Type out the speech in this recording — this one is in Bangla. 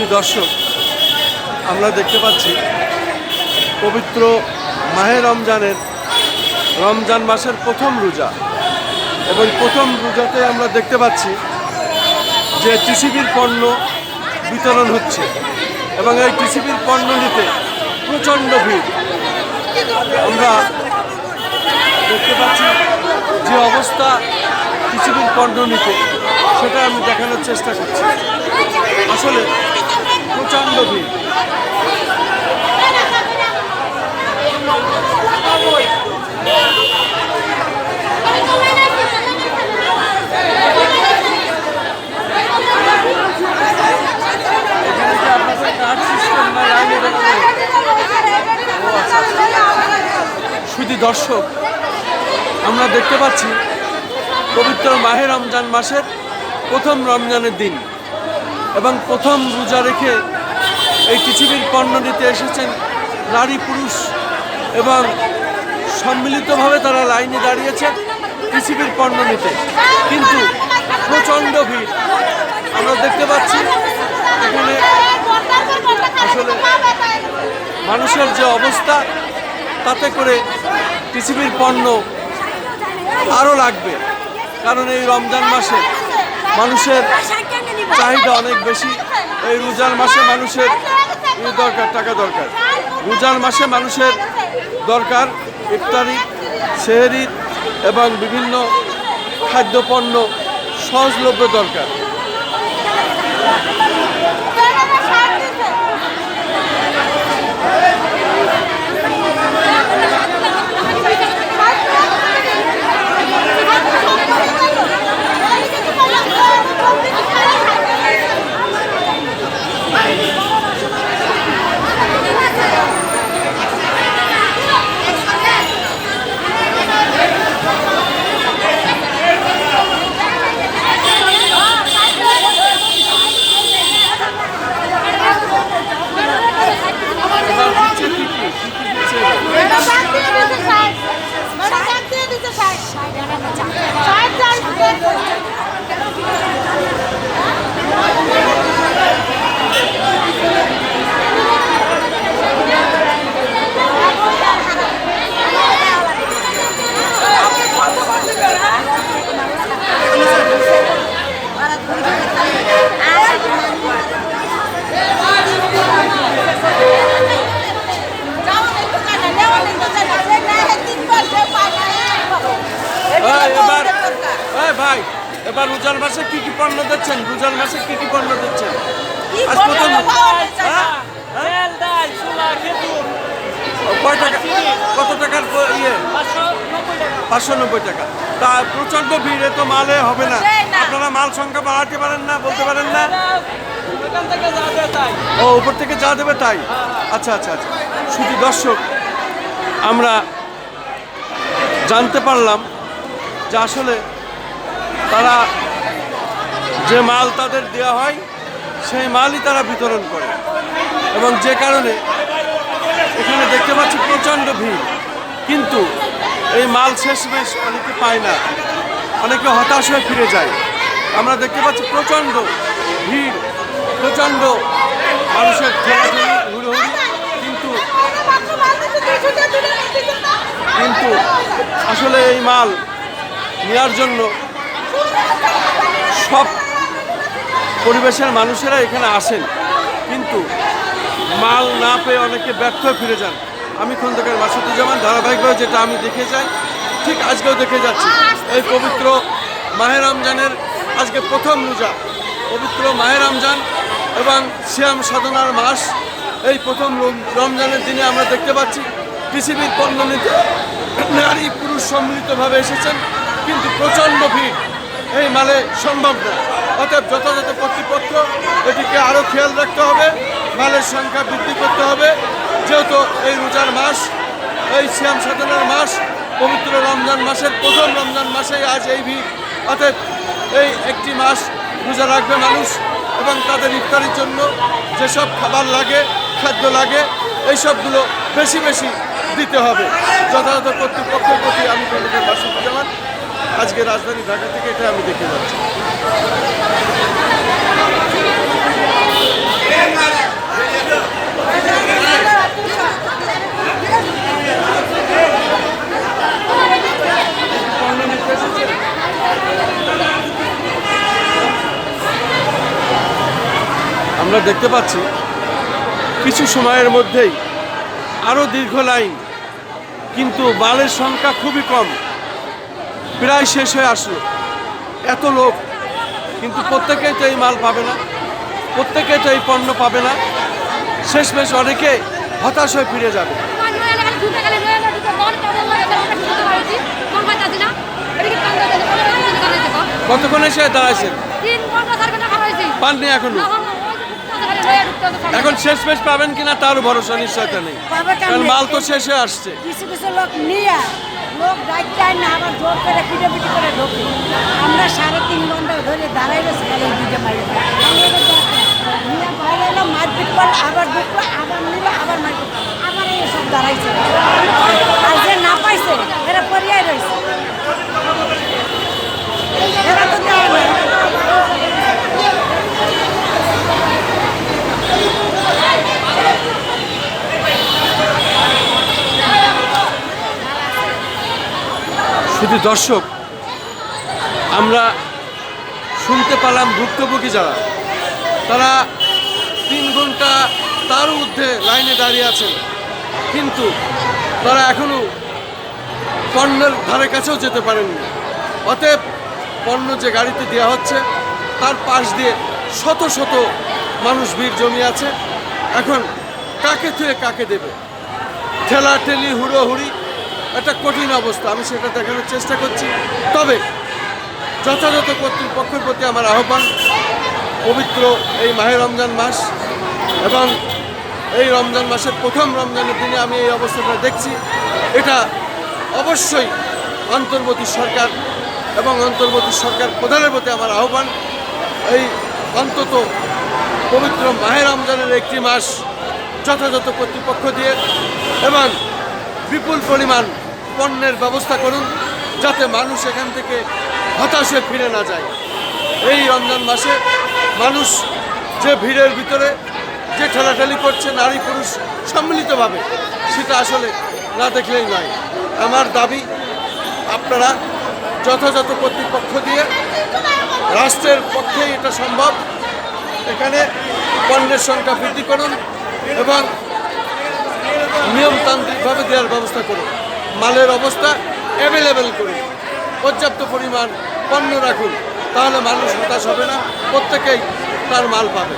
সুধী দর্শক, আমরা দেখতে পাচ্ছি পবিত্র মাহে রমজানের রমজান মাসের প্রথম রোজা। এবং প্রথম রোজাতে আমরা দেখতে পাচ্ছি যে টিসিবির পণ্য বিতরণ হচ্ছে এবং এই টিসিবির পণ্য নিতে প্রচণ্ড ভিড়। আমরা দেখতে পাচ্ছি যে অবস্থা টিসিবির পণ্য নিতে, সেটা আমি দেখানোর চেষ্টা করছি। আসলে প্রচণ্ড ভিড়। লাইনে শুধু দর্শক, আমরা দেখতে পাচ্ছি পবিত্র মাহে রমজান মাসের প্রথম রমজানের দিন। এবং প্রথম রোজা রেখে এই পৃথিবীর পণ্য নিতে এসেছেন নারী পুরুষ এবং সম্মিলিতভাবে তারা লাইনে দাঁড়িয়েছেন পৃথিবীর পণ্য নিতে। কিন্তু প্রচণ্ড ভিড়। আমরা দেখতে পাচ্ছি এখানে আসলে মানুষের যে অবস্থা, তাতে করে পৃথিবীর পণ্য আরও লাগবে। কারণ এই রমজান মাসে মানুষের চাহিদা অনেক বেশি। এই রোজার মাসে মানুষের দরকার, টাকা দরকার। রোজার মাসে মানুষের দরকার ইফতারি, সেহেরি এবং বিভিন্ন খাদ্যপণ্য সহজলভ্য দরকার এবার দিচ্ছে কি কি? কি কি দিচ্ছে এবার? এই, এবার এই ভাই এবার রোজার মাসে কি কি পণ্য দিচ্ছেন? রোজার মাসে কি কি পণ্য দিচ্ছেন? আজ প্রথম হ্যাঁ? কয় টাকা? কত টাকার ইয়ে? পাঁচশো নব্বই টাকা। তা প্রচণ্ড ভিড়ে তো মালে হবে না। আপনারা মাল সংখ্যা বাড়াতে পারেন না বলতে পারেন না? ওখান থেকে যা দেয় তাই। ও উপর থেকে যা দেবে তাই? আচ্ছা আচ্ছা আচ্ছা। শুধু দর্শক আমরা জানতে পারলাম যে আসলে তারা যে মাল তাদের দেওয়া হয়, সেই মালই তারা বিতরণ করে। এবং যে কারণে এখানে দেখতে পাচ্ছি প্রচণ্ড ভিড়। কিন্তু এই মাল শেষমেশ অনেকে পায় না। অনেকে হতাশ হয়ে ফিরে যায়। আমরা দেখতে পাচ্ছি প্রচণ্ড ভিড়, প্রচণ্ড মানুষের ঠেলাঠেলি কিন্তু কিন্তু আসলে এই মাল নেওয়ার জন্য সব পরিবেশের মানুষেরা এখানে আসেন, কিন্তু মাল না পেয়ে অনেকে ব্যর্থ ফিরে যান। আমি খন্দকার মাসুদুজ্জামান, ধারাবাহিকভাবে যেটা আমি দেখে যাই, ঠিক আজকেও দেখে যাচ্ছি। এই পবিত্র মাহে রমজানের আজকে প্রথম রোজা। পবিত্র মাহে রমজান এবং শ্যাম সাধনার মাস, এই প্রথম রমজানের দিনে আমরা দেখতে পাচ্ছি, পৃথিবীর পণ্য নিতে নারী পুরুষ সম্মিলিতভাবে এসেছেন, কিন্তু প্রচণ্ড ভিড়। এই মালে সম্ভব না অতএব যথাযথ কর্তৃপক্ষ এটিকে আরও খেয়াল রাখতে হবে, মালের সংখ্যা বৃদ্ধি করতে হবে। যেহেতু এই রোজার মাস, এই শ্যাম সাধনার মাস, পবিত্র রমজান মাসের প্রথম রমজান মাসে আজ এই ভিড়। অতএব এই একটি মাস রোজা রাখবে মানুষ এবং তাদের ইফতারির জন্য যেসব খাবার লাগে, খাদ্য লাগে এই সবগুলো বেশি বেশি দিতে হবে। যথাযথ কর্তৃপক্ষের প্রতি আমি কলেজের বাসুজ্জামান আজকে রাজধানী ঢাকা থেকে এটা আমি দেখে যাচ্ছি আমরা দেখতে পাচ্ছি, কিছু সময়ের মধ্যেই আরও দীর্ঘ লাইন, কিন্তু বালের সংখ্যা খুবই কম। প্রায় শেষ হয়ে আসলো। এত লোক কিন্তু প্রত্যেকেই তো এই মাল পাবে না প্রত্যেকে তো এই পণ্য পাবে না। শেষমেশ অনেকে হতাশ হয়ে ফিরে যাবে। কতক্ষণ এসে দাঁড়াইছেন পাননি এখনও। এখন শেষমেশ পাবেন কিনা তারও ভরসা নিশ্চয়তা নেই। কারণ মাল তো শেষে আসছে। কিছু কিছু লোক নিয়ে লোক দায়িত্ব না, আবার জোর করে পিটাপিটি করে ঢোকে। আমরা সাড়ে তিন ঘণ্টা ধরে দাঁড়াই রয়েছি খালি পারি বাইরে বাইরে এলো, মারপিট করল, আবার ঢুকলো, আবার নিল, আবার মারপিট আবার এই সব দাঁড়াইছে। আর যে না পাইছে, এরা পরিয়ায় রয়েছে। এরা তো দেয় শুধু দর্শক, আমরা শুনতে পেলাম ভুক্তভোগী যারা, তারা তিন ঘণ্টা তার ঊর্ধ্বে লাইনে দাঁড়িয়ে আছেন। কিন্তু তারা এখনও পণ্যের ধারে কাছেও যেতে পারেননি। অতএব পণ্য যে গাড়িতে দেওয়া হচ্ছে, তার পাশ দিয়ে শত শত মানুষ ভিড় জমি আছে। এখন কাকে থুয়ে কাকে দেবে? ঠেলা ঠেলি, হুড়োহুড়ি একটা কঠিন অবস্থা, আমি সেটা দেখানোর চেষ্টা করছি। তবে যথাযথ কর্তৃপক্ষের প্রতি আমার আহ্বান, পবিত্র এই মাহে রমজান মাস এবং এই রমজান মাসের প্রথম রমজানের দিনে আমি এই অবস্থাটা দেখছি। এটা অবশ্যই অন্তর্বর্তী সরকার এবং অন্তর্বর্তী সরকার প্রধানের প্রতি আমার আহ্বান। এই অন্তত পবিত্র মাহে রমজানের একটি মাস যথাযথ কর্তৃপক্ষ দিয়ে এবং বিপুল পরিমাণ পণ্যের ব্যবস্থা করুন যাতে মানুষ এখান থেকে হতাশ ফিরে না যায়। এই রমজান মাসে মানুষ যে ভিড়ের ভিতরে যে ঠেলাঠেলি করছে, নারী পুরুষ সম্মিলিতভাবে, সেটা আসলে না দেখলেই নয়। আমার দাবি, আপনারা যথাযথ কর্তৃপক্ষ দিয়ে রাষ্ট্রের পক্ষেই এটা সম্ভব। এখানে পণ্যের সংখ্যা বৃদ্ধি করুন এবং নিয়মতান্ত্রিকভাবে দেওয়ার ব্যবস্থা করুন। মালের অবস্থা অ্যাভেলেবেল করুন। পর্যাপ্ত পরিমাণ পণ্য রাখুন। তাহলে মানুষ হতাশ হবে না। প্রত্যেকেই তার মাল পাবে।